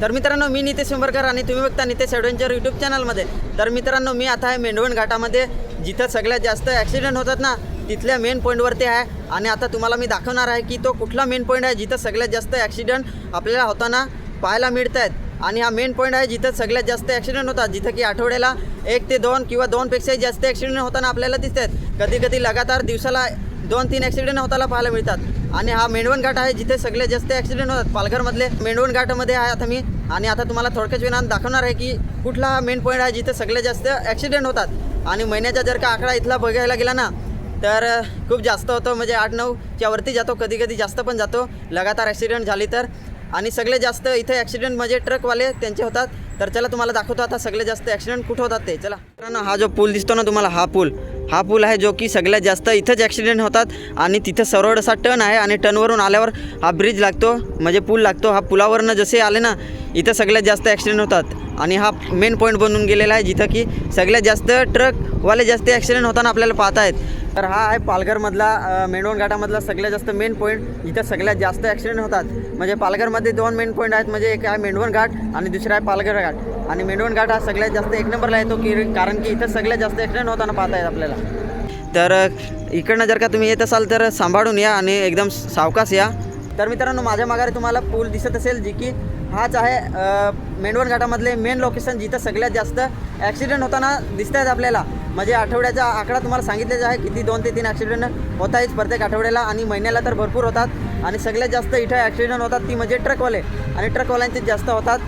तर मित्रांनो मी नितेश उंबरकर आणि तुम्ही बघता नितेश ॲडव्हेंचर यूट्यूब चॅनलमध्ये तर मित्रांनो मी आता आहे मेंढवण घाटामध्ये. जिथं सगळ्यात जास्त ॲक्सिडेंट होतात ना तिथल्या मेन पॉईंटवरती आहे. आणि आता तुम्हाला मी दाखवणार आहे की तो कुठला मेन पॉईंट आहे जिथं सगळ्यात जास्त ॲक्सिडेंट आपल्याला होताना पाहायला मिळत आहेत आणि हा मेन पॉईंट आहे जिथं सगळ्यात जास्त ॲक्सिडेंट होतात जिथं की आठवड्याला एक ते दोन किंवा दोनपेक्षाही जास्त ॲक्सिडेंट होताना आपल्याला दिसत आहेत कधी कधी लगातार दिवसाला दोन तीन ॲक्सिडेंट होताना पाहायला मिळतात. आणि हा मेंढवण घाट आहे जिथे सगळे जास्त ॲक्सिडेंट होतात. पालघरमधले मेंढवण घाटामध्ये आहे आता मी. आणि आता तुम्हाला थोडक्याच वेळात दाखवणार आहे की कुठला हा मेन पॉईंट आहे जिथे सगळे जास्त ॲक्सिडेंट होतात. आणि महिन्याचा जर का आकडा इथला बघायला गेला ना तर खूप जास्त होतो. म्हणजे आठ नऊच्या वरती जातो. कधी कधी जास्त पण जातो. लगातार ॲक्सिडेंट झाली तर. आणि सगळे जास्त इथे ॲक्सिडेंट म्हणजे ट्रकवाले त्यांचे होतात. तर चला तुम्हाला दाखवतो आता सगळे जास्त ॲक्सिडेंट कुठं होतात ते. चला. हा जो पूल दिसतो ना तुम्हाला हा पूल. हा पूल आहे जो की सगळ्यात जास्त इथंच ॲक्सिडेंट होतात आणि तिथं सरळ असा टर्न आहे आणि टर्नवरून आल्यावर हा ब्रिज लागतो. म्हणजे पूल लागतो. हा पुलावरनं जसे आले ना इथं सगळ्यात जास्त ॲक्सिडेंट होतात. आणि हा मेन पॉईंट बनून गेलेला आहे जिथं की सगळ्यात जास्त ट्रकवाले जास्त ॲक्सिडेंट होताना आपल्याला पाहता आहेत तर हा आहे पालघरमधला मेंढवण घाटामधला सगळ्यात जास्त मेन पॉईंट इथं सगळ्यात जास्त ॲक्सिडेंट होतात. म्हणजे पालघरमध्ये दोन मेन पॉईंट आहेत. म्हणजे एक आहे मेंढवण घाट आणि दुसरा आहे पालघर घाट. आणि मेंढवण घाट हा सगळ्यात जास्त एक नंबरला येतो की कारण की इथं सगळ्यात जास्त ॲक्सिडेंट होताना पाहता येत आपल्याला. तर इकडनं जर का तुम्ही येत असाल तर सांभाळून या आणि एकदम सावकाश या. तर मित्रांनो माझ्या माघारी तुम्हाला पूल दिसत असेल जी की हाच आहे मेंढवण घाटामधले मेन लोकेशन जिथं सगळ्यात जास्त ॲक्सिडेंट होताना दिसत आहेत आपल्याला. म्हणजे आठवड्याचा आकडा तुम्हाला सांगितलेला आहे किती दोन ते तीन ॲक्सिडेंट होत आहेत प्रत्येक आठवड्याला आणि महिन्याला तर भरपूर होतात. आणि सगळ्यात जास्त इथं ॲक्सिडेंट होतात ती म्हणजे ट्रकवाले आणि ट्रकवाल्यांचे जास्त होतात.